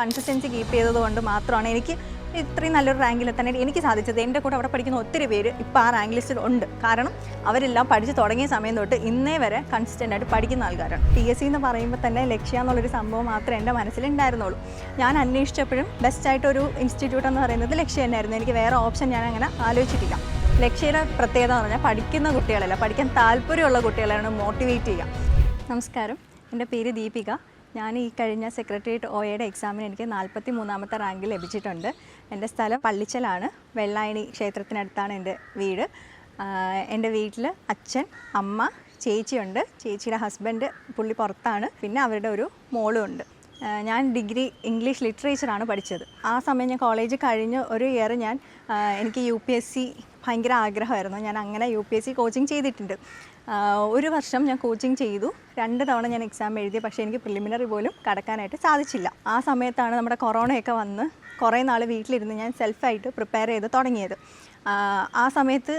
Consistency keep ചെയ്തതുകൊണ്ട് മാത്രമാണ് എനിക്ക് ഇത്രയും നല്ലൊരു റാങ്കിൽ എത്താൻ എനിക്ക് സാധിച്ചത്. എന്റെ കൂടെ അവിടെ പഠിക്കുന്ന ഒത്തിരി പേര് ഇപ്പോൾ ആ റാങ്ക് ലിസ്റ്റിൽ ഉണ്ട്. കാരണം അവരെല്ലാം പഠിച്ച് തുടങ്ങിയ സമയം തൊട്ട് ഇന്നേ വരെ കൺസിസ്റ്റന്റ് ആയിട്ട് പഠിക്കുന്ന ആൾക്കാരാണ്. പി എസ് സി എന്ന് പറയുമ്പോൾ തന്നെ ലക്ഷ്യ എന്നുള്ളൊരു സംഭവം മാത്രമേ എന്റെ മനസ്സിലുണ്ടായിരുന്നുള്ളൂ ഞാൻ അന്വേഷിച്ചപ്പോഴും ബെസ്റ്റായിട്ടൊരു ഇൻസ്റ്റിറ്റ്യൂട്ട് എന്ന് പറയുന്നത് ലക്ഷ്യ തന്നെയായിരുന്നു. എനിക്ക് വേറെ ഓപ്ഷൻ ഞാൻ അങ്ങനെ ആലോചിച്ചിട്ടില്ല. ലക്ഷ്യയുടെ പ്രത്യേകത എന്ന് പറഞ്ഞാൽ പഠിക്കുന്ന കുട്ടികളല്ല. പഠിക്കാൻ താല്പര്യമുള്ള കുട്ടികളെയാണ് മോട്ടിവേറ്റ് ചെയ്യുക. നമസ്കാരം. എന്റെ പേര് ദീപിക. ഞാൻ ഈ കഴിഞ്ഞ സെക്രട്ടേറിയറ്റ് ഒ എയുടെ എക്സാമിന് എനിക്ക് നാൽപ്പത്തി മൂന്നാമത്തെ റാങ്ക് ലഭിച്ചിട്ടുണ്ട്. എന്റെ സ്ഥലം പള്ളിച്ചലാണ്. വെള്ളായണി ക്ഷേത്രത്തിനടുത്താണ് എന്റെ വീട്. എന്റെ വീട്ടിൽ അച്ഛൻ അമ്മ ചേച്ചിയുണ്ട്. ചേച്ചിയുടെ ഹസ്ബൻഡ് പുള്ളി പുറത്താണ്. പിന്നെ അവരുടെ ഒരു മോളും ഉണ്ട്. ഞാൻ ഡിഗ്രി ഇംഗ്ലീഷ് ലിറ്ററേച്ചറാണ് പഠിച്ചത്. ആ സമയം ഞാൻ കോളേജ് കഴിഞ്ഞ് ഒരു ഇയർ ഞാൻ എനിക്ക് യു പി എസ് സി ഭയങ്കര ആഗ്രഹമായിരുന്നു. ഞാൻ അങ്ങനെ U P S C coaching ചെയ്തിട്ടുണ്ട്. ഒരു വർഷം ഞാൻ കോച്ചിങ് ചെയ്തു. രണ്ട് തവണ ഞാൻ എക്സാം എഴുതി. പക്ഷേ എനിക്ക് പ്രിലിമിനറി പോലും കടക്കാനായിട്ട് സാധിച്ചില്ല. ആ സമയത്താണ് നമ്മുടെ കൊറോണയൊക്കെ വന്ന് കുറേ നാൾ വീട്ടിലിരുന്ന് ഞാൻ സെൽഫായിട്ട് പ്രിപ്പയർ ചെയ്ത് തുടങ്ങിയത്. ആ സമയത്ത്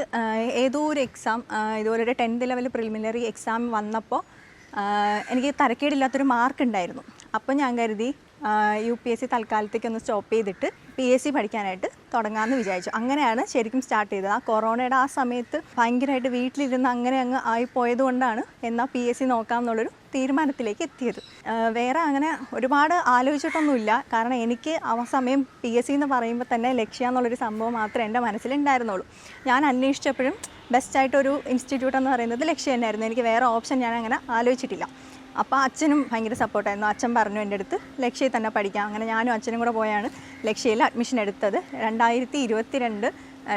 ഏതോ ഒരു എക്സാം ഇതുപോലെ ഒരു ടെൻത്ത് ലെവൽ പ്രിലിമിനറി എക്സാം വന്നപ്പോൾ എനിക്ക് തരക്കേടില്ലാത്തൊരു മാർക്ക് ഉണ്ടായിരുന്നു. അപ്പോൾ ഞാൻ കരുതി യു പി എസ് സി തൽക്കാലത്തേക്ക് ഒന്ന് സ്റ്റോപ്പ് ചെയ്തിട്ട് പി എസ് സി പഠിക്കാനായിട്ട് തുടങ്ങാമെന്ന് വിചാരിച്ചു. അങ്ങനെയാണ് ശരിക്കും സ്റ്റാർട്ട് ചെയ്തത്. ആ കൊറോണയുടെ ആ സമയത്ത് ഭയങ്കരമായിട്ട് വീട്ടിലിരുന്ന് അങ്ങനെ അങ്ങ് ആയിപ്പോയത് കൊണ്ടാണ് എന്നാൽ പി എസ് സി നോക്കാം എന്നുള്ളൊരു തീരുമാനത്തിലേക്ക് എത്തിയത്. വേറെ അങ്ങനെ ഒരുപാട് ആലോചിച്ചിട്ടൊന്നുമില്ല. കാരണം എനിക്ക് ആ സമയം പി എസ് സി എന്ന് പറയുമ്പോൾ തന്നെ ലക്ഷ്യ എന്നുള്ളൊരു സംഭവം മാത്രമേ എന്റെ മനസ്സിലുണ്ടായിരുന്നുള്ളൂ. ഞാൻ അന്വേഷിച്ചപ്പോഴും ബെസ്റ്റായിട്ടൊരു ഇൻസ്റ്റിറ്റ്യൂട്ട് എന്ന് പറയുന്നത് ലക്ഷ്യം തന്നെയായിരുന്നു. എനിക്ക് വേറെ ഓപ്ഷൻ ഞാൻ അങ്ങനെ ആലോചിച്ചിട്ടില്ല. അപ്പോൾ അച്ഛനും ഭയങ്കര സപ്പോർട്ടായിരുന്നു. അച്ഛൻ പറഞ്ഞു എന്റെ അടുത്ത് ലക്ഷ്യയിൽ തന്നെ പഠിക്കാം. അങ്ങനെ ഞാനും അച്ഛനും കൂടെ പോയാണ് ലക്ഷ്യയിൽ അഡ്മിഷൻ എടുത്തത്. രണ്ടായിരത്തി ഇരുപത്തി രണ്ട്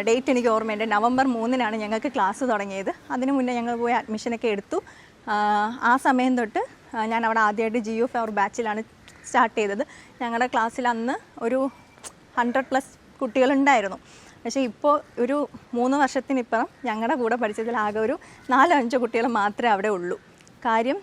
ഡേറ്റ് എനിക്ക് ഓർമ്മയുണ്ട്. നവംബർ മൂന്നിനാണ് ഞങ്ങൾക്ക് ക്ലാസ് തുടങ്ങിയത്. അതിന് മുന്നേ ഞങ്ങൾ പോയി അഡ്മിഷനൊക്കെ എടുത്തു. ആ സമയം തൊട്ട് ഞാൻ അവിടെ ആദ്യമായിട്ട് ജിയോ ഫവർ ബാച്ചിലാണ് സ്റ്റാർട്ട് ചെയ്തത്. ഞങ്ങളുടെ ക്ലാസ്സിൽ അന്ന് ഒരു ഹൺഡ്രഡ് പ്ലസ് കുട്ടികളുണ്ടായിരുന്നു പക്ഷേ ഇപ്പോൾ ഒരു മൂന്ന് വർഷത്തിനിപ്പുറം ഞങ്ങളുടെ കൂടെ പഠിച്ചതിൽ ആകെ ഒരു നാലോ അഞ്ചോ കുട്ടികൾ മാത്രമേ അവിടെ ഉള്ളൂ. കാര്യം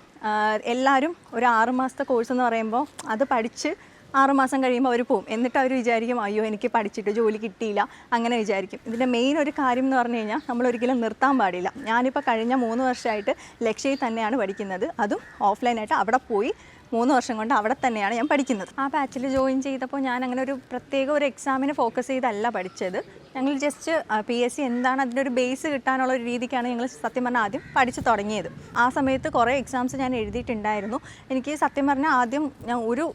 എല്ലാവരും ഒരു ആറുമാസത്തെ കോഴ്സ് എന്ന് പറയുമ്പോൾ അത് പഠിച്ച് ആറുമാസം കഴിയുമ്പോൾ അവർ പോവും. എന്നിട്ട് അവർ വിചാരിക്കും അയ്യോ എനിക്ക് പഠിച്ചിട്ട് ജോലി കിട്ടിയില്ല. അങ്ങനെ വിചാരിക്കും. ഇതിന്റെ മെയിൻ ഒരു കാര്യം എന്ന് പറഞ്ഞു കഴിഞ്ഞാൽ നമ്മൾ ഒരിക്കലും നിർത്താൻ പാടില്ല. ഞാനിപ്പോൾ കഴിഞ്ഞ മൂന്ന് വർഷമായിട്ട് ലക്ഷ്യയിൽ തന്നെയാണ് പഠിക്കുന്നത്. അതും ഓഫ്ലൈനായിട്ട് അവിടെ പോയി മൂന്ന് വർഷം കൊണ്ട് അവിടെ തന്നെയാണ് ഞാൻ പഠിക്കുന്നത്. ആ ബാച്ചിൽ ജോയിൻ ചെയ്തപ്പോൾ ഞാൻ അങ്ങനെ ഒരു പ്രത്യേക ഒരു എക്സാമിന് ഫോക്കസ് ചെയ്തല്ല പഠിച്ചത്. ഞങ്ങൾ ജസ്റ്റ് പി എസ് സി എന്താണ് അതിന്റെ ഒരു ബേസ് കിട്ടാനുള്ള ഒരു രീതിക്കാണ് ഞങ്ങൾ സത്യം പറഞ്ഞാൽ ആദ്യം പഠിച്ചു തുടങ്ങിയത്. ആ സമയത്ത് കുറേ എക്സാംസ് ഞാൻ എഴുതിയിട്ടുണ്ടായിരുന്നു. എനിക്ക് സത്യം പറഞ്ഞാൽ ആദ്യം ഞാൻ ഒരു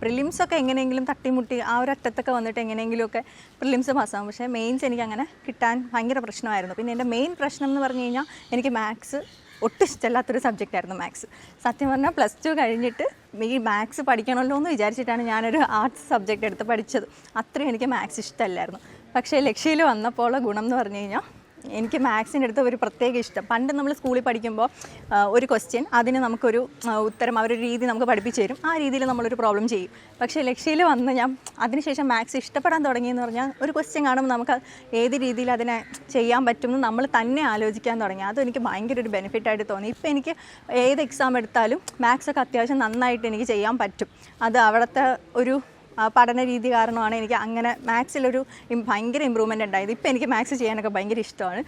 പ്രിലിംസ് ഒക്കെ എങ്ങനെയെങ്കിലും തട്ടിമുട്ടി ആ ഒരു അറ്റത്തൊക്കെ വന്നിട്ട് എങ്ങനെയെങ്കിലുമൊക്കെ പ്രിലിംസ് പാസ്സാകും പക്ഷേ മെയിൻസ് എനിക്ക് അങ്ങനെ കിട്ടാൻ ഭയങ്കര പ്രശ്നമായിരുന്നു. പിന്നെ എന്റെ മെയിൻ പ്രശ്നം എന്ന് പറഞ്ഞു കഴിഞ്ഞാൽ എനിക്ക് മാത്സ് ഒട്ടും ഇഷ്ടമല്ലാത്തൊരു സബ്ജക്റ്റ് ആയിരുന്നു മാത്സ് സത്യം പറഞ്ഞാൽ പ്ലസ് ടു കഴിഞ്ഞിട്ട് ഈ മാത്സ് പഠിക്കണമല്ലോ എന്ന് വിചാരിച്ചിട്ടാണ് ഞാനൊരു ആർട്സ് സബ്ജക്റ്റ് എടുത്ത് പഠിച്ചത്. അത്രയും എനിക്ക് മാത്സ് ഇഷ്ടമല്ലായിരുന്നു. പക്ഷേ ലക്ഷ്യയിൽ വന്നപ്പോൾ ഗുണം എന്ന് പറഞ്ഞു കഴിഞ്ഞാൽ എനിക്ക് മാത്സിന്റെ അടുത്ത് ഒരു പ്രത്യേക ഇഷ്ടം. പണ്ട് നമ്മൾ സ്കൂളിൽ പഠിക്കുമ്പോൾ ഒരു ക്വസ്റ്റ്യൻ അതിന് നമുക്കൊരു ഉത്തരം അവരൊരു രീതി നമുക്ക് പഠിപ്പിച്ചു തരും. ആ രീതിയിൽ നമ്മളൊരു പ്രോബ്ലം ചെയ്യും. പക്ഷേ ലക്ഷ്യയിൽ വന്ന് ഞാൻ അതിനുശേഷം മാത്സ് ഇഷ്ടപ്പെടാൻ തുടങ്ങിയെന്ന് പറഞ്ഞാൽ ഒരു ക്വസ്റ്റ്യൻ കാണുമ്പോൾ നമുക്ക് ഏത് രീതിയിൽ അതിനെ ചെയ്യാൻ പറ്റുമെന്ന് നമ്മൾ തന്നെ ആലോചിക്കാൻ തുടങ്ങി. അതും എനിക്ക് ഭയങ്കര ഒരു ബെനിഫിറ്റ് ആയിട്ട് തോന്നി. ഇപ്പോൾ എനിക്ക് ഏത് എക്സാം എടുത്താലും മാത്സൊക്കെ അത്യാവശ്യം നന്നായിട്ട് എനിക്ക് ചെയ്യാൻ പറ്റും. അത് അവിടുത്തെ ഒരു പഠന രീതി കാരണമാണ് എനിക്ക് അങ്ങനെ മാത്സിലൊരു ഭയങ്കര ഇമ്പ്രൂവ്മെന്റ് ഉണ്ടായത്. ഇപ്പോൾ എനിക്ക് മാത്സ് ചെയ്യാനൊക്കെ ഭയങ്കര ഇഷ്ടമാണ്.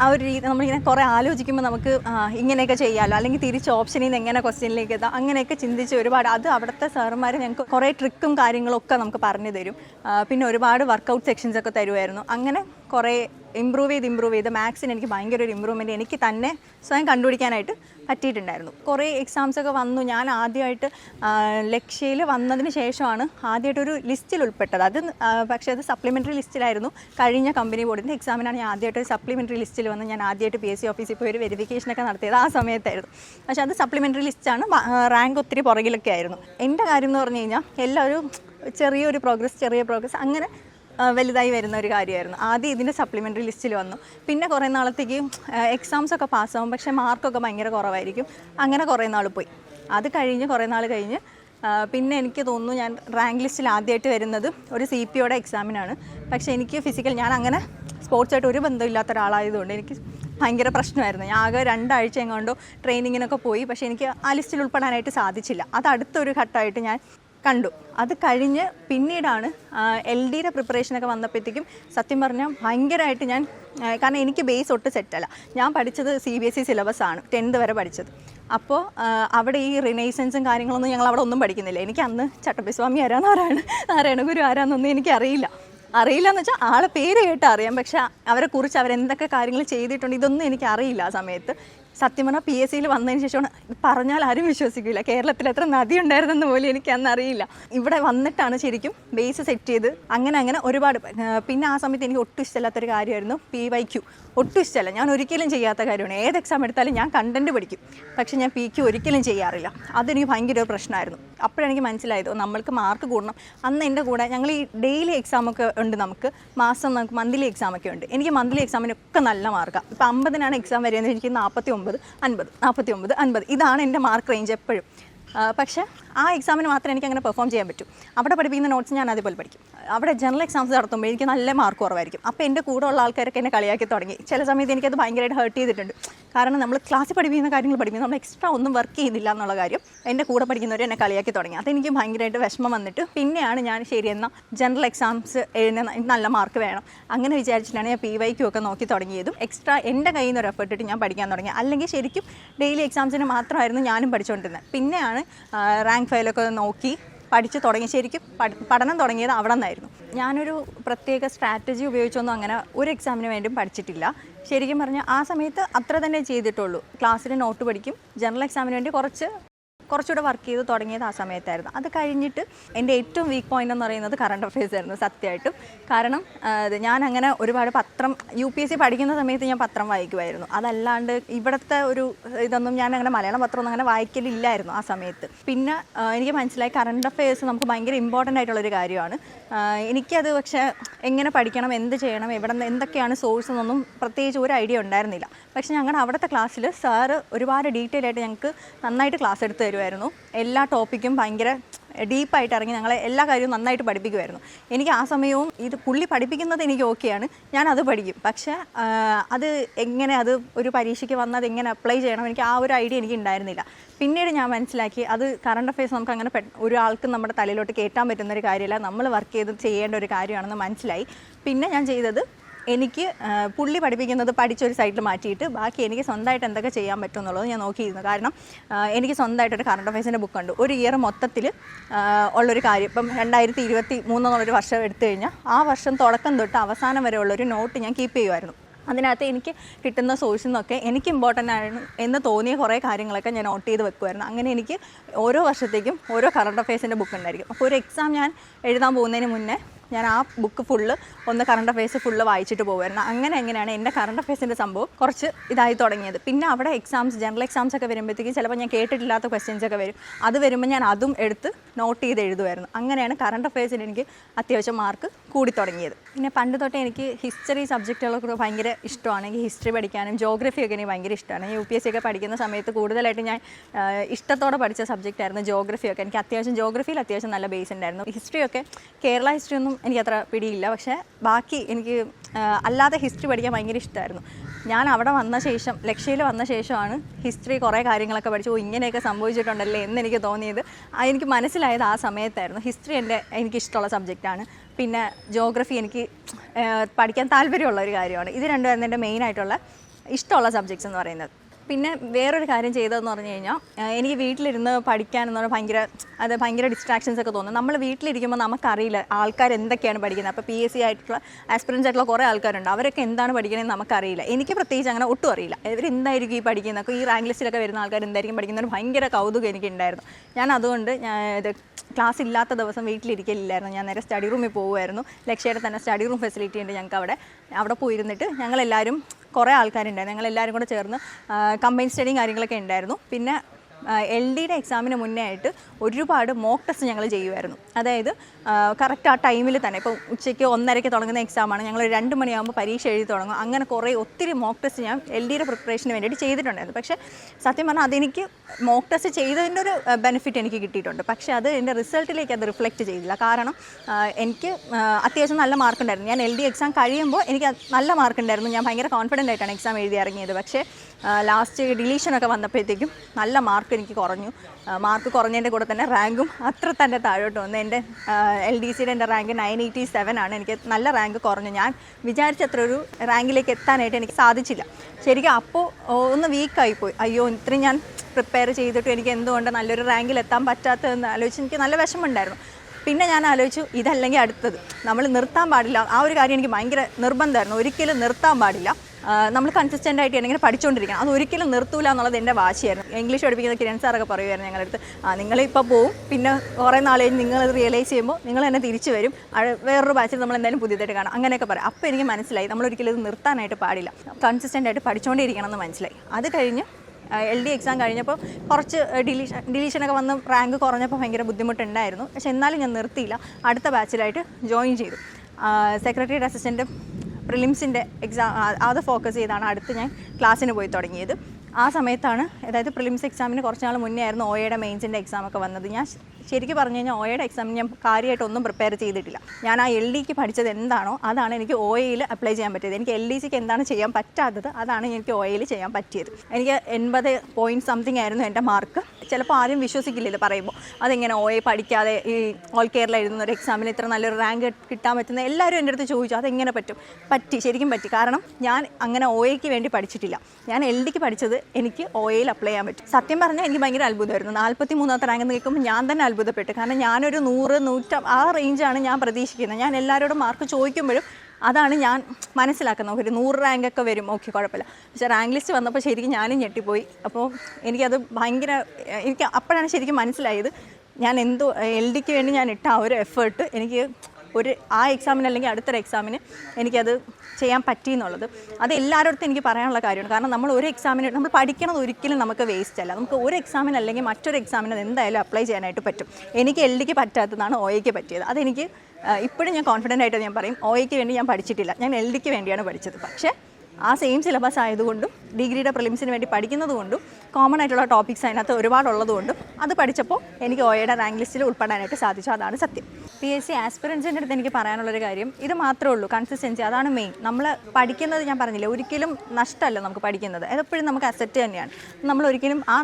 ആ, ഒരു രീതി നമ്മളിങ്ങനെ കുറേ ആലോചിക്കുമ്പോൾ നമുക്ക് ഇങ്ങനെയൊക്കെ ചെയ്യാമല്ലോ അല്ലെങ്കിൽ തിരിച്ച് ഓപ്ഷനിൽ നിന്ന് എങ്ങനെ ക്വസ്റ്റ്യനിലേക്ക് എത്താം? അങ്ങനെയൊക്കെ ചിന്തിച്ച് ഒരുപാട് അത് അവിടുത്തെ സാറുമാർ ഞങ്ങൾക്ക് കുറേ ട്രിക്കും കാര്യങ്ങളൊക്കെ നമുക്ക് പറഞ്ഞു തരും. പിന്നെ ഒരുപാട് വർക്കൗട്ട് സെക്ഷൻസ് ഒക്കെ തരുമായിരുന്നു. അങ്ങനെ കുറേ ഇമ്പ്രൂവ് ചെയ്ത് ഇമ്പ്രൂവ് ചെയ്ത്. മാത്സിന് എനിക്ക് ഭയങ്കര ഒരു ഇമ്പ്രൂവ്മെന്റ് എനിക്ക് തന്നെ സ്വയം കണ്ടുപിടിക്കാനായിട്ട് പറ്റിയിട്ടുണ്ടായിരുന്നു. കുറേ എക്സാംസൊക്കെ വന്നു. ഞാൻ ആദ്യമായിട്ട് ലക്ഷ്യയിൽ വന്നതിന് ശേഷമാണ് ആദ്യമായിട്ടൊരു ലിസ്റ്റിൽ ഉൾപ്പെട്ടത്. അത് പക്ഷേ അത് സപ്ലിമെന്ററി ലിസ്റ്റിലായിരുന്നു. കഴിഞ്ഞ കമ്പനി ബോർഡിന്റെ എക്സാമിനാണ് ഞാൻ ആദ്യമായിട്ട് സപ്ലിമെന്ററി ലിസ്റ്റിൽ വന്ന് ഞാൻ ആദ്യമായിട്ട് പി എസ് സി ഓഫീസിൽ പോയി ഒരു വെരിഫിക്കേഷനൊക്കെ നടത്തിയത് ആ സമയത്തായിരുന്നു. പക്ഷേ അത് സപ്ലിമെന്ററി ലിസ്റ്റാണ്. റാങ്ക് ഒത്തിരി പുറകിലൊക്കെ ആയിരുന്നു. എന്റെ കാര്യം എന്ന് പറഞ്ഞു കഴിഞ്ഞാൽ എല്ലാവരും ചെറിയൊരു പ്രോഗ്രസ് ചെറിയ പ്രോഗ്രസ് അങ്ങനെ വലുതായി വരുന്ന ഒരു കാര്യമായിരുന്നു. ആദ്യം ഇതിന്റെ സപ്ലിമെന്ററി ലിസ്റ്റിൽ വന്നു. പിന്നെ കുറേ നാളത്തേക്ക് എക്സാംസ് ഒക്കെ പാസ്സാവും പക്ഷേ മാർക്കൊക്കെ ഭയങ്കര കുറവായിരിക്കും. അങ്ങനെ കുറേ നാൾ പോയി. അത് കഴിഞ്ഞ് കുറേ നാൾ കഴിഞ്ഞ് പിന്നെ എനിക്ക് തോന്നുന്നു ഞാൻ റാങ്ക് ലിസ്റ്റിൽ ആദ്യമായിട്ട് വരുന്നത് ഒരു സി പി ഒയുടെ എക്സാമിനാണ് പക്ഷേ എനിക്ക് ഫിസിക്കൽ ഞാൻ അങ്ങനെ സ്പോർട്സായിട്ട് ഒരു ബന്ധമില്ലാത്ത ഒരാളായതുകൊണ്ട് എനിക്ക് ഭയങ്കര പ്രശ്നമായിരുന്നു. ഞാൻ ആകെ രണ്ടാഴ്ച എങ്ങാണ്ടോ ട്രെയിനിങ്ങിനൊക്കെ പോയി. പക്ഷേ എനിക്ക് ആ ലിസ്റ്റിൽ ഉൾപ്പെടാനായിട്ട് സാധിച്ചില്ല. അത് അടുത്തൊരു ഘട്ടമായിട്ട് ഞാൻ കണ്ടു. അത് കഴിഞ്ഞ് പിന്നീടാണ് എൽ ഡിയുടെ പ്രിപ്പറേഷനൊക്കെ വന്നപ്പോഴത്തേക്കും സത്യം പറഞ്ഞാൽ ഭയങ്കരമായിട്ട് ഞാൻ കാരണം എനിക്ക് ബേസ് ഒട്ട് സെറ്റല്ല ഞാൻ പഠിച്ചത് C B S E syllabus ആണ് ടെൻത്ത് വരെ പഠിച്ചത്. അപ്പോൾ അവിടെ ഈ റിനൈസൻസും കാര്യങ്ങളൊന്നും ഞങ്ങൾ അവിടെ ഒന്നും പഠിക്കുന്നില്ല. എനിക്ക് അന്ന് ചട്ടപ്പിസ്വാമി ആരാന്ന് ആരാണ് നാരായണ ഗുരു ആരാന്നൊന്നും എനിക്കറിയില്ല അറിയില്ല. എന്ന് വെച്ചാൽ ആളെ പേര് കേട്ട് അറിയാം പക്ഷെ അവരെ കുറിച്ച് അവരെന്തൊക്കെ കാര്യങ്ങൾ ചെയ്തിട്ടുണ്ട് ഇതൊന്നും എനിക്ക് അറിയില്ല ആ സമയത്ത്. സത്യം പറഞ്ഞാൽ പി എസ് സിയിൽ വന്നതിന് ശേഷമാണ് പറഞ്ഞാൽ ആരും വിശ്വസിക്കില്ല കേരളത്തിൽ എത്ര നദി ഉണ്ടായിരുന്നെന്ന് പോലും എനിക്ക് അന്ന് അറിയില്ല. ഇവിടെ വന്നിട്ടാണ് ശരിക്കും ബേസ് സെറ്റ് ചെയ്ത് അങ്ങനെ അങ്ങനെ ഒരുപാട് പിന്നെ ആ സമയത്ത് എനിക്ക് ഒട്ടും ഇഷ്ടമില്ലാത്തൊരു കാര്യമായിരുന്നു പി വൈ ക്യു ഒട്ടും ഇഷ്ടമല്ല. ഞാൻ ഒരിക്കലും ചെയ്യാത്ത കാര്യമാണ്. ഏത് എക്സാം എടുത്താലും ഞാൻ കണ്ടന്റ് പഠിക്കും. പക്ഷെ ഞാൻ പി ക്യു ഒരിക്കലും ചെയ്യാറില്ല. അതെനിക്ക് ഭയങ്കര ഒരു പ്രശ്നമായിരുന്നു. അപ്പോഴെനിക്ക് മനസ്സിലായത് നമ്മൾക്ക് മാർക്ക് കൂടണം. അന്ന് എന്റെ കൂടെ ഞങ്ങൾ ഈ ഡെയിലി എക്സാമൊക്കെ ഉണ്ട് നമുക്ക്. മാസം നമുക്ക് മന്ത്ലി എക്സാമൊക്കെ ഉണ്ട്. എനിക്ക് മന്ത്ലി എക്സാമിനൊക്കെ നല്ല മാർക്കാണ് ഇപ്പോൾ അമ്പതിനാണ് എക്സാം വരുന്നത്. എനിക്ക് നാൽപ്പത്തി ഒമ്പത് അൻപത് നാൽപ്പത്തി ഒമ്പത് അൻപത്. ഇതാണ് എന്റെ മാർക്ക് റേഞ്ച് എപ്പോഴും. പക്ഷേ ആ എക്സാമിന് മാത്രമേ എനിക്ക് അങ്ങനെ പെർഫോം ചെയ്യാൻ പറ്റൂ. അവിടെ പഠിപ്പിക്കുന്ന നോട്ട്സ് ഞാൻ അതേപോലെ പഠിക്കും. അവിടെ ജനറൽ എക്സാംസ് നടത്തുമ്പോൾ എനിക്ക് നല്ല മാർക്ക് കുറവായിരിക്കും. അപ്പോൾ എന്റെ കൂടെ ഉള്ള ആൾക്കാരൊക്കെ എന്നെ കളിയാക്കി തുടങ്ങി. ചില സമയത്ത് എനിക്കത് ഭയങ്കരമായിട്ട് ഹേർട്ട് ചെയ്തിട്ടുണ്ട്. കാരണം നമ്മൾ ക്ലാസ്സിൽ പഠിപ്പിക്കുന്ന കാര്യങ്ങൾ പഠിപ്പിക്കും നമ്മൾ എക്സ്ട്രാ ഒന്നും വർക്ക് ചെയ്യുന്നില്ല എന്നുള്ള കാര്യം എന്റെ കൂടെ പഠിക്കുന്നവർ എന്നെ കളിയാക്കി തുടങ്ങി. അതെനിക്ക് ഭയങ്കരമായിട്ട് വിഷമം വന്നിട്ട് പിന്നെയാണ് ഞാൻ ശരി എന്നാൽ ജനറൽ എക്സാംസ് എഴുതുന്ന നല്ല മാർക്ക് വേണം. അങ്ങനെ വിചാരിച്ചിട്ടാണ് ഞാൻ പി വൈക്കും ഒക്കെ നോക്കി തുടങ്ങിയതും എക്സ്ട്രാ എന്റെ കയ്യിൽ നിന്ന് ഒരു എഫേർട്ട് ഇട്ട് ഞാൻ പഠിക്കാൻ തുടങ്ങി. അല്ലെങ്കിൽ ശരിക്കും ഡെയിലി എക്സാംസിന് മാത്രമായിരുന്നു ഞാനും പഠിച്ചുകൊണ്ടിരുന്നത്. പിന്നെയാണ് റാങ്ക് ഫയലൊക്കെ നോക്കി പഠിച്ച് തുടങ്ങി. ശരിക്കും പഠനം തുടങ്ങിയത് അവിടെ നിന്നായിരുന്നു. ഞാനൊരു പ്രത്യേക സ്ട്രാറ്റജി ഉപയോഗിച്ചൊന്നും അങ്ങനെ ഒരു എക്സാമിന് വേണ്ടിയും പഠിച്ചിട്ടില്ല. ശരിക്കും പറഞ്ഞാൽ ആ സമയത്ത് അത്ര തന്നെ ചെയ്തിട്ടുള്ളൂ. ക്ലാസ്സിൽ നോട്ട് പഠിക്കും ജനറൽ എക്സാമിന് വേണ്ടി കുറച്ച് കുറച്ചുകൂടെ വർക്ക് ചെയ്ത് തുടങ്ങിയത് ആ സമയത്തായിരുന്നു. അത് കഴിഞ്ഞിട്ട് എന്റെ ഏറ്റവും വീക്ക് പോയിന്റ് എന്ന് പറയുന്നത് കറണ്ട് അഫയേഴ്സ് ആയിരുന്നു സത്യമായിട്ടും. കാരണം ഞാൻ അങ്ങനെ ഒരുപാട് പത്രം യു പി എസ് സി പഠിക്കുന്ന സമയത്ത് ഞാൻ പത്രം വായിക്കുമായിരുന്നു. അതല്ലാണ്ട് ഇവിടുത്തെ ഒരു ഇതൊന്നും ഞാൻ അങ്ങനെ മലയാളം പത്രം ഒന്നും അങ്ങനെ വായിക്കലില്ലായിരുന്നു ആ സമയത്ത്. പിന്നെ എനിക്ക് മനസ്സിലായി കറണ്ട് അഫയേഴ്സ് നമുക്ക് ഭയങ്കര ഇമ്പോർട്ടന്റ് ആയിട്ടുള്ളൊരു കാര്യമാണ്. എനിക്കത് പക്ഷേ എങ്ങനെ പഠിക്കണം എന്ത് ചെയ്യണം എവിടെ നിന്ന് എന്തൊക്കെയാണ് സോഴ്സ് എന്നൊന്നും പ്രത്യേകിച്ച് ഒരു ഐഡിയ ഉണ്ടായിരുന്നില്ല. പക്ഷേ ഞങ്ങളുടെ അവിടുത്തെ ക്ലാസ്സിൽ സാറ് ഒരുപാട് ഡീറ്റെയിൽ ആയിട്ട് ഞങ്ങൾക്ക് നന്നായിട്ട് ക്ലാസ് എടുത്ത് തരുമായിരുന്നു എല്ലാ ടോപ്പിക്കും ഭയങ്കര ഡീപ്പായിട്ട് ഇറങ്ങി ഞങ്ങളെ എല്ലാ കാര്യവും നന്നായിട്ട് പഠിപ്പിക്കുമായിരുന്നു എനിക്ക് ആ സമയവും ഇത് പുള്ളി പഠിപ്പിക്കുന്നത് എനിക്ക് ഓക്കെയാണ്. ഞാൻ അത് പഠിക്കും. പക്ഷേ അത് എങ്ങനെ അത് ഒരു പരീക്ഷയ്ക്ക് വന്നത് എങ്ങനെ അപ്ലൈ ചെയ്യണം എനിക്ക് ആ ഒരു ഐഡിയ എനിക്ക് ഉണ്ടായിരുന്നില്ല. പിന്നീട് ഞാൻ മനസ്സിലാക്കി അത് കറണ്ട് അഫയേഴ്സ് നമുക്ക് അങ്ങനെ ഒരാൾക്ക് നമ്മുടെ തലയിലോട്ട് കയറ്റാൻ പറ്റുന്ന ഒരു കാര്യമല്ല. നമ്മൾ വർക്ക് ചെയ്ത് ചെയ്യേണ്ട ഒരു കാര്യമാണെന്ന് മനസ്സിലായി. പിന്നെ ഞാൻ ചെയ്തത് എനിക്ക് പുള്ളി പഠിപ്പിക്കുന്നത് പഠിച്ചൊരു സൈഡിൽ മാറ്റിയിട്ട് ബാക്കി എനിക്ക് സ്വന്തമായിട്ട് എന്തൊക്കെ ചെയ്യാൻ പറ്റും എന്നുള്ളത് ഞാൻ നോക്കിയിരുന്നു. കാരണം എനിക്ക് സ്വന്തമായിട്ടൊരു കറണ്ട് അഫയേഴ്സിന്റെ ബുക്കുണ്ട് ഒരു ഇയർ മൊത്തത്തിൽ ഉള്ളൊരു കാര്യം. ഇപ്പം രണ്ടായിരത്തി ഇരുപത്തി മൂന്നെന്നുള്ളൊരു വർഷം എടുത്തു കഴിഞ്ഞാൽ ആ വർഷം തുടക്കം തൊട്ട് അവസാനം വരെ ഉള്ളൊരു നോട്ട് ഞാൻ കീപ്പ് ചെയ്യുമായിരുന്നു. അതിനകത്ത് എനിക്ക് കിട്ടുന്ന സോഴ്സിൽ നിന്നൊക്കെ എനിക്ക് ഇമ്പോർട്ടന്റ് ആണ് എന്ന് തോന്നിയ കുറേ കാര്യങ്ങളൊക്കെ ഞാൻ നോട്ട് ചെയ്ത് വെക്കുമായിരുന്നു. അങ്ങനെ എനിക്ക് ഓരോ വർഷത്തേക്കും ഓരോ കറണ്ട് അഫയേഴ്സിന്റെ ബുക്ക് ഉണ്ടായിരിക്കും. അപ്പോൾ ഒരു എക്സാം ഞാൻ എഴുതാൻ പോകുന്നതിന് മുന്നേ ഞാൻ ആ ബുക്ക് ഫുള്ള് ഒന്ന് കറണ്ട് അഫയേഴ്സ് ഫുള്ള് വായിച്ചിട്ട് പോകുമായിരുന്നു അങ്ങനെ എങ്ങനെയാണ് എന്റെ കറണ്ട് അഫയേഴ്സിന്റെ സംഭവം കുറച്ച് ഇതായി തുടങ്ങിയത്. പിന്നെ അവിടെ എക്സാംസ് ജനറൽ എക്സാംസ് ഒക്കെ വരുമ്പോഴത്തേക്കും ചിലപ്പോൾ ഞാൻ കേട്ടിട്ടില്ലാത്ത ക്വസ്റ്റ്യൻസ് ഒക്കെ വരും. അത് വരുമ്പോൾ ഞാൻ അതും എടുത്ത് നോട്ട് ചെയ്ത് എഴുതുമായിരുന്നു. അങ്ങനെയാണ് കറണ്ട് അഫയേഴ്സിന് എനിക്ക് അത്യാവശ്യം മാർക്ക് കൂടി തുടങ്ങിയത്. പിന്നെ പണ്ട് തൊട്ടേ എനിക്ക് ഹിസ്റ്ററി സബ്ജക്റ്റുകളൊക്കെ ഭയങ്കര ഇഷ്ടമാണ്. എനിക്ക് ഹിസ്റ്ററി പഠിക്കാനും ജോഗ്രഫി ഒക്കെ എനിക്ക് ഭയങ്കര ഇഷ്ടമാണ്. യു പി എസ് സി ഒക്കെ പഠിക്കുന്ന സമയത്ത് കൂടുതലായിട്ട് ഞാൻ ഇഷ്ടത്തോടെ പഠിച്ച സബ്ജക്റ്റായിരുന്നു ജോഗ്രഫി ഒക്കെ. എനിക്ക് അത്യാവശ്യം ജോഗ്രഫിയിൽ അത്യാവശ്യം നല്ല ബേസ് ഉണ്ടായിരുന്നു. ഹിസ്റ്ററിയൊക്കെ കേരള ഹിസ്റ്ററി ഒന്നും എനിക്ക് അത്ര പിടിയില്ല. പക്ഷേ ബാക്കി എനിക്ക് അല്ലാതെ ഹിസ്റ്ററി പഠിക്കാൻ ഭയങ്കര ഇഷ്ടമായിരുന്നു ഞാൻ അവിടെ വന്ന ശേഷം ലക്ഷ്യയിൽ വന്ന ശേഷമാണ് ഹിസ്റ്ററി കുറേ കാര്യങ്ങളൊക്കെ പഠിച്ചു ഓ ഇങ്ങനെയൊക്കെ സംഭവിച്ചിട്ടുണ്ടല്ലേ എന്ന് എനിക്ക് തോന്നിയത്. എനിക്ക് മനസ്സിലായത് ആ സമയത്തായിരുന്നു. ഹിസ്റ്ററി എന്റെ എനിക്കിഷ്ടമുള്ള സബ്ജക്റ്റാണ് പിന്നെ ജോഗ്രഫി എനിക്ക് പഠിക്കാൻ താല്പര്യമുള്ള ഒരു കാര്യമാണ്. ഇത് രണ്ടുമായിരുന്നു എന്റെ മെയിനായിട്ടുള്ള ഇഷ്ടമുള്ള സബ്ജക്ട്സ് എന്ന് പറയുന്നത്. പിന്നെ വേറൊരു കാര്യം ചെയ്തതെന്ന് പറഞ്ഞു കഴിഞ്ഞാൽ എനിക്ക് വീട്ടിലിരുന്ന് പഠിക്കാൻ എന്ന് പറഞ്ഞാൽ ഭയങ്കര അത് ഭയങ്കര ഡിസ്ട്രാക്ഷൻസ് ഒക്കെ തോന്നും. നമ്മൾ വീട്ടിലിരിക്കുമ്പോൾ നമുക്കറിയില്ല ആൾക്കാർ എന്തൊക്കെയാണ് പഠിക്കുന്നത്. അപ്പോൾ പി എസ് സി ആയിട്ടുള്ള ആസ്പിറൻസ് ആയിട്ടുള്ള കുറേ ആൾക്കാരുണ്ട്. അവരൊക്കെ എന്താണ് പഠിക്കണമെന്ന് നമുക്കറിയില്ല. എനിക്ക് പ്രത്യേകിച്ച് അങ്ങനെ ഒട്ടും അറിയില്ല. ഇവർ എന്തായിരിക്കും ഈ പഠിക്കുന്നത് ഈ റാങ്ക് ലിസ്റ്റിലൊക്കെ വരുന്ന ആൾക്കാർ എന്തായിരിക്കും പഠിക്കുന്നത്? ഭയങ്കര കൗതുകം എനിക്കുണ്ടായിരുന്നു. ഞാൻ അതുകൊണ്ട് ഞാൻ ഇത് ക്ലാസ് ഇല്ലാത്ത ദിവസം വീട്ടിലിരിക്കലില്ലായിരുന്നു. ഞാൻ നേരെ സ്റ്റഡി റൂമിൽ പോകുമായിരുന്നു ലക്ഷ്യയുടെ തന്നെ സ്റ്റഡി റൂം ഫെസിലിറ്റി ഉണ്ട് ഞങ്ങൾക്ക് അവിടെ അവിടെ പോയിരുന്നിട്ട് ഞങ്ങളെല്ലാവരും കുറേ ആൾക്കാരുണ്ടായിരുന്നു. ഞങ്ങളെല്ലാവരും കൂടെ ചേർന്ന് കമ്പൈൻ സ്റ്റഡിയും കാര്യങ്ങളൊക്കെ ഉണ്ടായിരുന്നു. പിന്നെ എൽ ഡിയുടെ എക്സാമിന് മുന്നേ ആയിട്ട് ഒരുപാട് മോക്ക് ടെസ്റ്റ് ഞങ്ങൾ ചെയ്യുമായിരുന്നു അതായത് കറക്റ്റ് ആ ടൈമിൽ തന്നെ. ഇപ്പോൾ ഉച്ചയ്ക്ക് ഒന്നരയ്ക്ക് തുടങ്ങുന്ന എക്സാമാണ് ഞങ്ങൾ രണ്ട് മണിയാകുമ്പോൾ പരീക്ഷ എഴുതി തുടങ്ങും. അങ്ങനെ കുറേ ഒത്തിരി മോക്ക് ടെസ്റ്റ് ഞാൻ എൽ ഡിയുടെ പ്രിപ്പറേഷന് വേണ്ടിയിട്ട് ചെയ്തിട്ടുണ്ടായിരുന്നു. പക്ഷേ സത്യം പറഞ്ഞാൽ അതെനിക്ക് മോക്ക് ടെസ്റ്റ് ചെയ്തതിന്റെ ഒരു ബെനിഫിറ്റ് എനിക്ക് കിട്ടിയിട്ടുണ്ട്. പക്ഷേ അത് എന്റെ റിസൾട്ടിലേക്ക് അത് റിഫ്ലക്റ്റ് ചെയ്തില്ല. കാരണം എനിക്ക് അത്യാവശ്യം നല്ല മാർക്ക് ഉണ്ടായിരുന്നു. ഞാൻ എൽ ഡി എക്സാം കഴിയുമ്പോൾ എനിക്ക് നല്ല മാർക്ക് ഉണ്ടായിരുന്നു. ഞാൻ ഭയങ്കര കോൺഫിഡന്റ് ആയിട്ടാണ് എക്സാം എഴുതി ഇറങ്ങിയത്. പക്ഷേ ലാസ്റ്റ് ഡിലീഷനൊക്കെ വന്നപ്പോഴത്തേക്കും നല്ല മാർക്ക് എനിക്ക് കുറഞ്ഞു. മാർക്ക് കുറഞ്ഞതിന്റെ കൂടെ തന്നെ റാങ്കും അത്ര തന്നെ താഴോട്ട് വന്നു. എന്റെ എൽ ഡി സിയുടെ എന്റെ റാങ്ക് നയൻ എയ്റ്റി സെവൻ ആണ്. എനിക്ക് നല്ല റാങ്ക് കുറഞ്ഞു. ഞാൻ വിചാരിച്ചത്ര ഒരു റാങ്കിലേക്ക് എത്താനായിട്ട് എനിക്ക് സാധിച്ചില്ല. ശരിക്കും അപ്പോൾ ഒന്ന് വീക്കായി പോയി. അയ്യോ ഇത്രയും ഞാൻ പ്രിപ്പയർ ചെയ്തിട്ട് എനിക്ക് എന്തുകൊണ്ട് നല്ലൊരു റാങ്കിൽ എത്താൻ പറ്റാത്തതെന്ന് ആലോചിച്ച് എനിക്ക് നല്ല വിഷമമുണ്ടായിരുന്നു. പിന്നെ ഞാൻ ആലോചിച്ചു ഇതല്ലെങ്കിൽ അടുത്തത്. നമ്മൾ നിർത്താൻ പാടില്ല. ആ ഒരു കാര്യം എനിക്ക് ഭയങ്കര നിർബന്ധമായിരുന്നു. ഒരിക്കലും നിർത്താൻ പാടില്ല. നമ്മൾ കൺസിസ്റ്റന്റ് ആയിട്ട് ഇങ്ങനെ പഠിച്ചുകൊണ്ടിരിക്കണം അത് ഒരിക്കലും നിർത്തൂല എന്നുള്ളത് എന്റെ വാശിയായിരുന്നു. ഇംഗ്ലീഷ് പഠിപ്പിക്കുന്ന കിരൺ സാറൊക്കെ പറയുമായിരുന്നു ഞങ്ങളുടെ അടുത്ത് ആ നിങ്ങളിപ്പോൾ പോവും. പിന്നെ കുറേ നാൾ കഴിഞ്ഞ് നിങ്ങളത് റിയലൈസ് ചെയ്യുമ്പോൾ നിങ്ങൾ തന്നെ തിരിച്ചു വരും. വേറൊരു ബാച്ചിൽ നമ്മൾ എന്തായാലും പുതിയതായിട്ട് കാണാം. അങ്ങനെയൊക്കെ പറയാം. അപ്പോൾ എനിക്ക് മനസ്സിലായി നമ്മൾ ഒരിക്കലും ഇത് നിർത്താനായിട്ട് പാടില്ല. കൺസിസ്റ്റന്റ് ആയിട്ട് പഠിച്ചുകൊണ്ടിരിക്കണം എന്ന് മനസ്സിലായി. അത് കഴിഞ്ഞ് എൽ ഡി എക്സാം കഴിഞ്ഞപ്പോൾ കുറച്ച് ഡിലീഷൻ ഡിലീഷനൊക്കെ വന്ന് റാങ്ക് കുറഞ്ഞപ്പോൾ ഭയങ്കര ബുദ്ധിമുട്ടുണ്ടായിരുന്നു. പക്ഷെ എന്നാലും ഞാൻ നിർത്തിയില്ല. അടുത്ത ബാച്ചിലായിട്ട് ജോയിൻ ചെയ്തു. സെക്രട്ടറിയുടെ അസിസ്റ്റന്റ് പ്രിലിംസിന്റെ എക്സാം അത് ഫോക്കസ് ചെയ്താണ് അടുത്ത് ഞാൻ ക്ലാസ്സിന് പോയി തുടങ്ങിയത്. ആ സമയത്താണ് അതായത് പ്രിലിംസ് എക്സാമിന് കുറച്ച് നാൾ മുന്നേ ആയിരുന്നു ഒ എയുടെ മെയിൻസിന്റെ എക്സാമൊക്കെ വന്നത്. ഞാൻ ശരിക്കും പറഞ്ഞു കഴിഞ്ഞാൽ ഒയുടെ എക്സാമിന് ഞാൻ കാര്യമായിട്ടൊന്നും പ്രിപ്പയർ ചെയ്തിട്ടില്ല. ഞാൻ ആ എൽ ഡിക്ക് പഠിച്ചത് എന്താണോ അതാണ് എനിക്ക് ഒ എയിൽ അപ്ലൈ ചെയ്യാൻ പറ്റിയത്. എനിക്ക് എൽ ഡി സിക്ക് എന്താണ് ചെയ്യാൻ പറ്റാത്തത് അതാണ് എനിക്ക് ഒ എയിൽ ചെയ്യാൻ പറ്റിയത്. എനിക്ക് എൺപത് പോയിന്റ് സംതിങ് ആയിരുന്നു എന്റെ മാർക്ക് ചിലപ്പോൾ ആരും വിശ്വസിക്കില്ല ഇത് പറയുമ്പോൾ. അതെങ്ങനെ ഒ എ പഠിക്കാതെ ഈ ഓൾ കേരള എഴുതുന്ന ഒരു എക്സാമിന് ഇത്ര നല്ലൊരു റാങ്ക് കിട്ടാൻ പറ്റുന്ന എല്ലാവരും എന്റെ അടുത്ത് ചോദിച്ചു അതെങ്ങനെ പറ്റും? പറ്റി ശരിക്കും പറ്റി. കാരണം ഞാൻ അങ്ങനെ ഒ എക്ക് വേണ്ടി പഠിച്ചിട്ടില്ല. ഞാൻ എൽ ഡിക്ക് പഠിച്ചത് എനിക്ക് ഒ എയിൽ അപ്ലൈ ചെയ്യാൻ പറ്റും. സത്യം പറഞ്ഞാൽ എനിക്ക് ഭയങ്കര അത്ഭുതമായിരുന്നു. നാൽപ്പത്തി മൂന്നാമത്തെ റാങ്ക് നിൽക്കുമ്പോൾ ഞാൻ തന്നെ അത്ഭുതപ്പെട്ടു. കാരണം ഞാനൊരു നൂറ് നൂറ്റ ആ റേഞ്ചാണ് ഞാൻ പ്രതീക്ഷിക്കുന്നത്. ഞാൻ എല്ലാവരോടും മാർക്ക് ചോദിക്കുമ്പോഴും അതാണ് ഞാൻ മനസ്സിലാക്കുന്നത്. ഒരു നൂറ് റാങ്കൊക്കെ വരും. ഓക്കെ കുഴപ്പമില്ല. പക്ഷേ റാങ്ക് ലിസ്റ്റ് വന്നപ്പോൾ ശരിക്കും ഞാനും ഞെട്ടിപ്പോയി. അപ്പോൾ എനിക്കത് ഭയങ്കര എനിക്ക് അപ്പോഴാണ് ശരിക്കും മനസ്സിലായത്. ഞാൻ എന്തോ എൽ ഡിക്ക് വേണ്ടി ഞാൻ ഇട്ട ആ ഒരു എഫേർട്ട് എനിക്ക് ഒരു ആ എക്സാമിന് അല്ലെങ്കിൽ അടുത്തൊരു എക്സാമിന് എനിക്കത് ചെയ്യാൻ പറ്റി എന്നുള്ളത് അത് എല്ലാവരുടെ എനിക്ക് പറയാനുള്ള കാര്യമാണ്. കാരണം നമ്മൾ ഒരു എക്സാമിന് നമ്മൾ പഠിക്കണത് ഒരിക്കലും നമുക്ക് വേസ്റ്റ് അല്ല. നമുക്ക് ഒരു എക്സാമിന് അല്ലെങ്കിൽ മറ്റൊരു എക്സാമിന് അത് എന്തായാലും അപ്ലൈ ചെയ്യാനായിട്ട് പറ്റും. എനിക്ക് എൽ ഡിക്ക് പറ്റാത്തതാണ് ഒ എക്ക് പറ്റിയത്. അതെനിക്ക് ഇപ്പോഴും ഞാൻ കോൺഫിഡന്റ് ആയിട്ട് ഞാൻ പറയും ഒ എക്ക് വേണ്ടി ഞാൻ പഠിച്ചിട്ടില്ല. ഞാൻ എൽ ഡിക്ക് വേണ്ടിയാണ് പഠിച്ചത്. പക്ഷേ ആ സെയിം സിലബസ് ആയതുകൊണ്ടും ഡിഗ്രിയുടെ പ്രിലിംസിന് വേണ്ടി പഠിക്കുന്നത് കൊണ്ടും കോമൺ ആയിട്ടുള്ള ടോപ്പിക്സ് അതിനകത്ത് ഒരുപാടുള്ളത് കൊണ്ടും അത് പഠിച്ചപ്പോൾ എനിക്ക് ഒയുടെ റാങ്ക് ലിസ്റ്റിൽ ഉൾപ്പെടാനായിട്ട് സാധിച്ചു. അതാണ് സത്യം. പി എസ് സി ആസ്പിറൻസിന്റെ അടുത്ത് എനിക്ക് പറയാനുള്ളൊരു കാര്യം ഇത് മാത്രമേ ഉള്ളൂ. കൺസിസ്റ്റൻസി അതാണ് മെയിൻ നമ്മൾ പഠിക്കുന്നത് ഞാൻ പറഞ്ഞില്ല ഒരിക്കലും നഷ്ടമല്ല നമുക്ക് പഠിക്കുന്നത്. അതെപ്പോഴും നമുക്ക് അസറ്റ് തന്നെയാണ്. നമ്മൾ ഒരിക്കലും ആ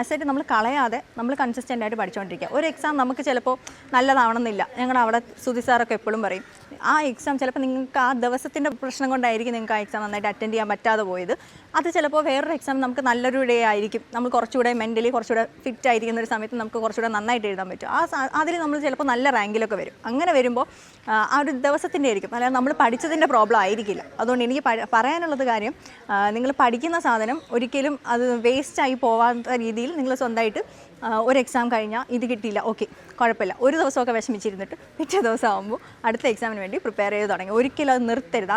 അസറ്റ് നമ്മൾ കളയാതെ നമ്മൾ കൺസിസ്റ്റന്റ് ആയിട്ട് പഠിച്ചുകൊണ്ടിരിക്കുക ഒരു എക്സാം നമുക്ക് ചിലപ്പോൾ നല്ലതാവണമെന്നില്ല. ഞങ്ങൾ അവിടെ സുധി സാറൊക്കെ എപ്പോഴും പറയും ആ എക്സാം ചിലപ്പോൾ നിങ്ങൾക്ക് ആ ദിവസത്തിന്റെ പ്രശ്നം കൊണ്ടായിരിക്കും നിങ്ങൾക്ക് ആ എക്സാം നന്നായിട്ട് അറ്റൻഡ് ചെയ്യാൻ പറ്റാതെ പോയത്. അത് ചിലപ്പോൾ വേറൊരു എക്സാം നമുക്ക് നല്ലൊരു ഡേ ആയിരിക്കും. നമ്മൾ കുറച്ചുകൂടെ മെന്റലി കുറച്ചുകൂടെ ഫിറ്റ് ആയിരിക്കുന്ന ഒരു സമയത്ത് നമുക്ക് കുറച്ചുകൂടെ നന്നായിട്ട് എഴുതാൻ പറ്റും. ആ അതിൽ നമ്മൾ ചിലപ്പോൾ നല്ല റാങ്കിലൊക്കെ വരും. അങ്ങനെ വരുമ്പോൾ ആ, ഒരു ദിവസത്തിന്റെ ആയിരിക്കും. അല്ലാതെ നമ്മൾ പഠിച്ചതിന്റെ പ്രോബ്ലം ആയിരിക്കില്ല. അതുകൊണ്ട് എനിക്ക് പറയാനുള്ളത് കാര്യം നിങ്ങൾ പഠിക്കുന്ന സാധനം ഒരിക്കലും അത് വേസ്റ്റായി പോവാത്ത രീതിയിൽ നിങ്ങൾ സ്വന്തമായിട്ട് ഒരു എക്സാം കഴിഞ്ഞാൽ ഇത് കിട്ടിയില്ല. ഓക്കെ കുഴപ്പമില്ല. ഒരു ദിവസമൊക്കെ വിഷമിച്ചിരുന്നിട്ട് പിറ്റേ ദിവസം ആകുമ്പോൾ അടുത്ത എക്സാമിന് വേണ്ടി പ്രിപ്പയർ ചെയ്ത് തുടങ്ങി. ഒരിക്കലും അത് നിർത്തരുത്.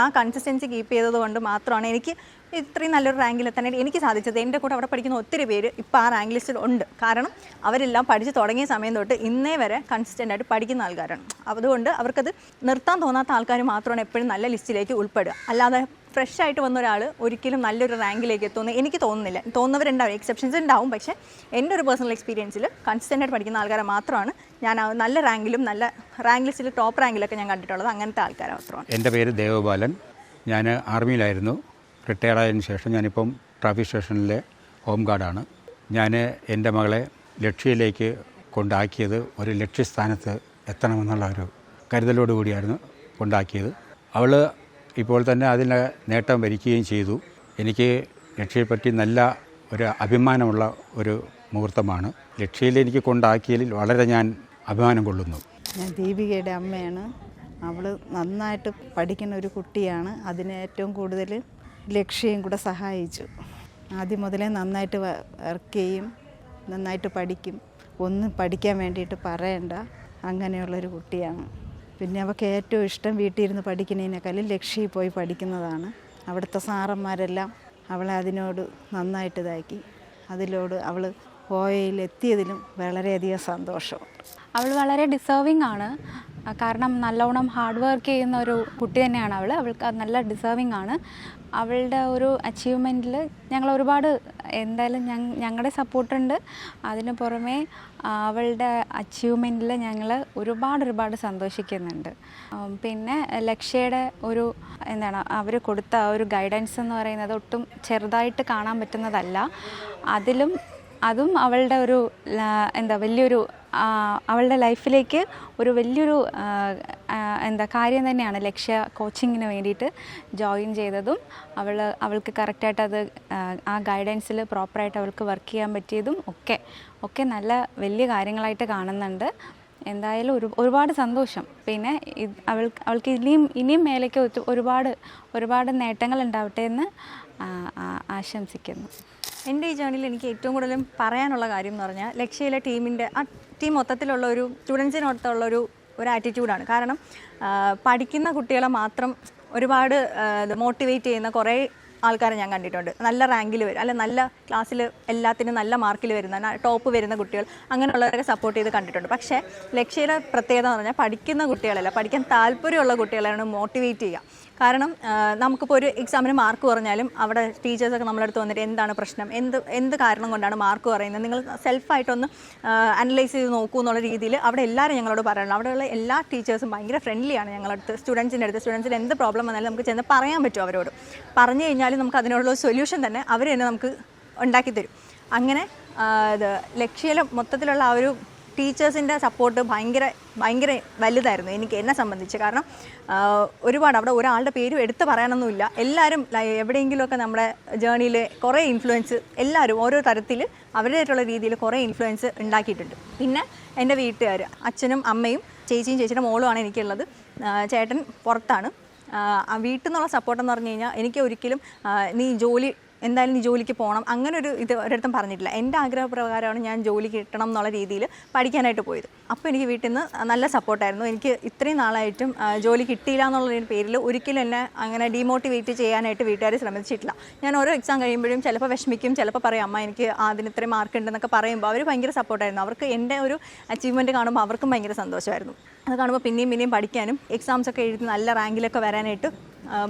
ആ കൺസിസ്റ്റൻസി കീപ്പ് ചെയ്തത് കൊണ്ട് മാത്രമാണ് എനിക്ക് ഇത്രയും നല്ലൊരു റാങ്കിൽ എത്താനായിട്ട് എനിക്ക് സാധിച്ചത്. എന്റെ കൂടെ അവിടെ പഠിക്കുന്ന ഒത്തിരി പേര് ഇപ്പോൾ ആ റാങ്ക് ലിസ്റ്റിൽ ഉണ്ട്. കാരണം അവരെല്ലാം പഠിച്ച് തുടങ്ങിയ സമയം തൊട്ട് ഇന്നേ വരെ കൺസിസ്റ്റന്റ് ആയിട്ട് പഠിക്കുന്ന ആൾക്കാരാണ്. അതുകൊണ്ട് അവർക്കത് നിർത്താൻ തോന്നാത്ത ആൾക്കാർ മാത്രമാണ് എപ്പോഴും നല്ല ലിസ്റ്റിലേക്ക് ഉൾപ്പെടുക. അല്ലാതെ ഫ്രഷ് ആയിട്ട് വന്ന ഒരാൾ ഒരിക്കലും നല്ലൊരു റാങ്കിലേക്ക് എത്തുമെന്ന് എനിക്ക് തോന്നുന്നില്ല. തോന്നുന്നവരുണ്ടാവും എക്സെപ്ഷൻസ് ഉണ്ടാവും. പക്ഷേ എന്റെ ഒരു പേഴ്സണൽ എക്സ്പീരിയൻസിൽ കൺസിസ്റ്റന്റായിട്ട് പഠിക്കുന്ന ആൾക്കാരെ മാത്രമാണ് ഞാൻ നല്ല റാങ്കിലും നല്ല റാങ്ക് ലിസ്റ്റിൽ ടോപ്പ് റാങ്കിലൊക്കെ ഞാൻ കണ്ടിട്ടുള്ളത് അങ്ങനത്തെ ആൾക്കാരെ മാത്രമാണ്. എന്റെ പേര് ദേവബാലൻ. ഞാൻ ആർമിയിലായിരുന്നു. റിട്ടയർ ആയതിനു ശേഷം ഞാനിപ്പം ട്രാഫിക് സ്റ്റേഷനിലെ ഹോം ഗാർഡാണ്. ഞാൻ എന്റെ മകളെ ലക്ഷ്യയിലേക്ക് കൊണ്ടാക്കിയത് ഒരു ലക്ഷ്യസ്ഥാനത്ത് എത്തണമെന്നുള്ള ഒരു കരുതലോടു കൂടിയായിരുന്നു കൊണ്ടാക്കിയത്. അവൾ ഇപ്പോൾ തന്നെ അതിന് നേട്ടം വരിക്കുകയും ചെയ്തു. എനിക്ക് ലക്ഷ്യയെപ്പറ്റി നല്ല ഒരു അഭിമാനമുള്ള ഒരു മുഹൂർത്തമാണ്. ലക്ഷ്യയിൽ എനിക്ക് കൊണ്ടാക്കിയതിൽ വളരെ ഞാൻ അഭിമാനം കൊള്ളുന്നു. ഞാൻ ദീപികയുടെ അമ്മയാണ്. അവൾ നന്നായിട്ട് പഠിക്കുന്ന ഒരു കുട്ടിയാണ്. അതിന് ഏറ്റവും കൂടുതൽ ലക്ഷ്യം കൂടെ സഹായിച്ചു. ആദ്യം മുതലേ നന്നായിട്ട് വർക്ക് ചെയ്യും നന്നായിട്ട് പഠിക്കും. ഒന്നും പഠിക്കാൻ വേണ്ടിയിട്ട് പറയണ്ട. അങ്ങനെയുള്ളൊരു കുട്ടിയാണ്. പിന്നെ അവൾക്ക് ഏറ്റവും ഇഷ്ടം വീട്ടിൽ ഇരുന്ന് പഠിക്കുന്നതിനേക്കാളും ലക്ഷ്യയിൽ പോയി പഠിക്കുന്നതാണ്. അവിടുത്തെ സാറന്മാരെല്ലാം അവളെ അതിനോട് നന്നായിട്ട് ഇതാക്കി. അതിലോട് അവൾ പോയയിൽ എത്തിയതിലും വളരെയധികം സന്തോഷം. അവൾ വളരെ ഡിസേർവിംഗ് ആണ്. കാരണം നല്ലോണം ഹാർഡ് വർക്ക് ചെയ്യുന്ന ഒരു കുട്ടി തന്നെയാണ് അവൾ അവൾക്ക് നല്ല ഡിസേർവിംഗ് ആണ്. അവളുടെ ഒരു അച്ചീവ്മെന്റിൽ ഞങ്ങൾ ഒരുപാട് എന്തായാലും ഞങ്ങ ഞങ്ങളുടെ സപ്പോർട്ടുണ്ട് അതിന് പുറമെ അവളുടെ അച്ചീവ്മെന്റിൽ ഞങ്ങൾ ഒരുപാട് ഒരുപാട് സന്തോഷിക്കുന്നുണ്ട്. പിന്നെ ലക്ഷ്യയുടെ ഒരു എന്താണ് അവർ കൊടുത്ത ആ ഒരു ഗൈഡൻസ് എന്ന് പറയുന്നത് ഒട്ടും ചെറുതായിട്ട് കാണാൻ പറ്റുന്നതല്ല. അതിലും അതും അവളുടെ ഒരു എന്താ വലിയൊരു അവളുടെ ലൈഫിലേക്ക് ഒരു വലിയൊരു എന്താ കാര്യം തന്നെയാണ് ലക്ഷ്യ കോച്ചിങ്ങിന് വേണ്ടിയിട്ട് ജോയിൻ ചെയ്തതും അവൾ അവൾക്ക് കറക്റ്റായിട്ട് അത് ആ, ഗൈഡൻസിൽ പ്രോപ്പറായിട്ട് അവൾക്ക് വർക്ക് ചെയ്യാൻ പറ്റിയതും ഒക്കെ ഒക്കെ നല്ല വലിയ കാര്യങ്ങളായിട്ട് കാണുന്നുണ്ട്. എന്തായാലും ഒരു ഒരുപാട് സന്തോഷം. പിന്നെ അവൾ അവൾക്ക് ഇനിയും ഇനിയും മേലേക്ക് ഒരുപാട് ഒരുപാട് നേട്ടങ്ങൾ ഉണ്ടാവട്ടെ എന്ന് ആശംസിക്കുന്നു. എന്റെ ഈ ജേണിയിൽ എനിക്ക് ഏറ്റവും കൂടുതലും പറയാനുള്ള കാര്യം എന്ന് പറഞ്ഞാൽ ലക്ഷ്യയിലെ ടീമിന്റെ ആ ടീം മൊത്തത്തിലുള്ള ഒരു സ്റ്റുഡൻസിനൊത്തുള്ള ഒരു ഒരു ആറ്റിറ്റ്യൂഡാണ് കാരണം പഠിക്കുന്ന കുട്ടികളെ മാത്രം ഒരുപാട് മോട്ടിവേറ്റ് ചെയ്യുന്ന കുറേ ആൾക്കാരെ ഞാൻ കണ്ടിട്ടുണ്ട്. നല്ല റാങ്കിൽ വരും. അല്ല നല്ല ക്ലാസ്സിൽ എല്ലാത്തിനും നല്ല മാർക്കിൽ വരുന്ന ടോപ്പ് വരുന്ന കുട്ടികൾ അങ്ങനെയുള്ളവരൊക്കെ സപ്പോർട്ട് ചെയ്ത് കണ്ടിട്ടുണ്ട്. പക്ഷേ ലക്ഷ്യയുടെ പ്രത്യേകത എന്ന് പറഞ്ഞാൽ പഠിക്കുന്ന കുട്ടികളല്ല പഠിക്കാൻ താല്പര്യമുള്ള കുട്ടികളെയാണ് മോട്ടിവേറ്റ് ചെയ്യുക. കാരണം നമുക്കിപ്പോൾ ഒരു എക്സാമിന് മാർക്ക് കുറഞ്ഞാലും അവിടെ ടീച്ചേഴ്സൊക്കെ നമ്മളടുത്ത് വന്നിട്ട് എന്താണ് പ്രശ്നം? എന്ത് എന്ത് കാരണം കൊണ്ടാണ് മാർക്ക് കുറയുന്നത്? നിങ്ങൾ സെൽഫായിട്ടൊന്ന് അനലൈസ് ചെയ്ത് നോക്കൂ എന്നുള്ള രീതിയിൽ അവിടെ എല്ലാവരും ഞങ്ങളോട് പറയണം അവിടെയുള്ള എല്ലാ ടീച്ചേഴ്സും ഭയങ്കര ഫ്രണ്ട്ലിയാണ് ഞങ്ങളടുത്ത് സ്റ്റുഡൻസിന്റെ അടുത്ത്. സ്റ്റുഡൻസിന് എന്ത് പ്രോബ്ലം വന്നാലും നമുക്ക് ചെന്ന് പറയാൻ പറ്റും അവരോട്. പറഞ്ഞു കഴിഞ്ഞാൽ നമുക്ക് അതിനുള്ള സൊല്യൂഷൻ തന്നെ അവർ തന്നെ നമുക്ക് ഉണ്ടാക്കി തരും അങ്ങനെ ഇത് ലക്ഷ്യയിലെ മൊത്തത്തിലുള്ള ആ ഒരു ടീച്ചേഴ്സിന്റെ സപ്പോർട്ട് ഭയങ്കര ഭയങ്കര വലുതായിരുന്നു എനിക്ക് എന്നെ സംബന്ധിച്ച്. കാരണം ഒരുപാട് അവിടെ ഒരാളുടെ പേരും എടുത്ത് പറയാനൊന്നുമില്ല. എല്ലാവരും എവിടെയെങ്കിലുമൊക്കെ നമ്മുടെ ജേണിയിൽ കുറേ ഇൻഫ്ലുവൻസ് എല്ലാവരും ഓരോ തരത്തിൽ അവരുടേതായിട്ടുള്ള രീതിയിൽ കുറേ ഇൻഫ്ലുവൻസ് ഉണ്ടാക്കിയിട്ടുണ്ട്. പിന്നെ എന്റെ വീട്ടുകാർ അച്ഛനും അമ്മയും ചേച്ചിയും ചേച്ചിയുടെ മോളുമാണ് എനിക്കുള്ളത്. ചേട്ടൻ പുറത്താണ്. വീട്ടിൽ നിന്നുള്ള സപ്പോർട്ടെന്ന് പറഞ്ഞു കഴിഞ്ഞാൽ എനിക്ക് ഒരിക്കലും നീ ജോലി എന്തായാലും നീ ജോലിക്ക് പോകണം അങ്ങനെ ഒരു ഇത് ഒരിടത്തും പറഞ്ഞിട്ടില്ല. എന്റെ ആഗ്രഹപ്രകാരമാണ് ഞാൻ ജോലി കിട്ടണം എന്നുള്ള രീതിയിൽ പഠിക്കാനായിട്ട് പോയത്. അപ്പോൾ എനിക്ക് വീട്ടിൽ നിന്ന് നല്ല സപ്പോർട്ടായിരുന്നു എനിക്ക് ഇത്രയും നാളായിട്ടും ജോലി കിട്ടിയില്ല എന്നുള്ള പേരിൽ ഒരിക്കലും എന്നെ അങ്ങനെ ഡീമോട്ടിവേറ്റ് ചെയ്യാനായിട്ട് വീട്ടുകാർ ശ്രമിച്ചിട്ടില്ല. ഞാൻ ഓരോ എക്സാം കഴിയുമ്പോഴും ചിലപ്പോൾ വിഷമിക്കും ചിലപ്പോൾ പറയും അമ്മ എനിക്ക് അതിന് ഇത്രയും മാർക്ക് ഉണ്ടെന്നൊക്കെ പറയുമ്പോൾ അവർ ഭയങ്കര സപ്പോർട്ടായിരുന്നു അവർക്ക് എന്റെ ഒരു അച്ചീവ്മെന്റ് കാണുമ്പോൾ അവർക്കും ഭയങ്കര സന്തോഷമായിരുന്നു. അത് കാണുമ്പോൾ പിന്നെയും പിന്നെയും പഠിക്കാനും എക്സാംസ് ഒക്കെ എഴുതി നല്ല റാങ്കിലൊക്കെ വരാനായിട്ട്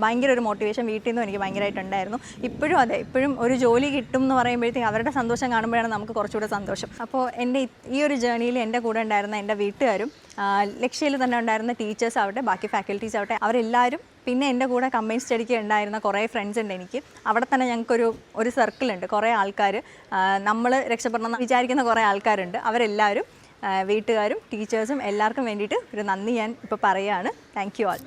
ഭയങ്കര ഒരു മോട്ടിവേഷൻ വീട്ടിൽ നിന്നും എനിക്ക് ഭയങ്കരമായിട്ടുണ്ടായിരുന്നു. ഇപ്പോഴും അതെ ഇപ്പോഴും ഒരു ജോലി കിട്ടും എന്ന് പറയുമ്പോഴത്തേക്ക് അവരുടെ സന്തോഷം കാണുമ്പോഴാണ് നമുക്ക് കുറച്ചുകൂടെ സന്തോഷം. അപ്പോൾ എന്റെ ഈ- ഒരു ജേണിയിൽ എന്റെ കൂടെ ഉണ്ടായിരുന്ന എന്റെ വീട്ടുകാരും ലക്ഷ്യയിൽ തന്നെ ഉണ്ടായിരുന്ന ടീച്ചേഴ്സ് ആവട്ടെ ബാക്കി ഫാക്കൽറ്റീസ് ആവട്ടെ അവരെല്ലാവരും പിന്നെ എന്റെ കൂടെ കമ്പൈൻ സ്റ്റഡിക്ക് ഉണ്ടായിരുന്ന കുറേ ഫ്രണ്ട്സ് ഉണ്ട് എനിക്ക്. അവിടെ തന്നെ ഞങ്ങൾക്കൊരു ഒരു സർക്കിളുണ്ട് കുറേ ആൾക്കാർ നമ്മൾ രക്ഷപ്പെടണം എന്ന് വിചാരിക്കുന്ന കുറേ ആൾക്കാരുണ്ട്. അവരെല്ലാവരും വീട്ടുകാരും ടീച്ചേഴ്സും എല്ലാവർക്കും വേണ്ടിയിട്ട് ഒരു നന്ദി ഞാൻ ഇപ്പോൾ പറയുകയാണ്. Thank you all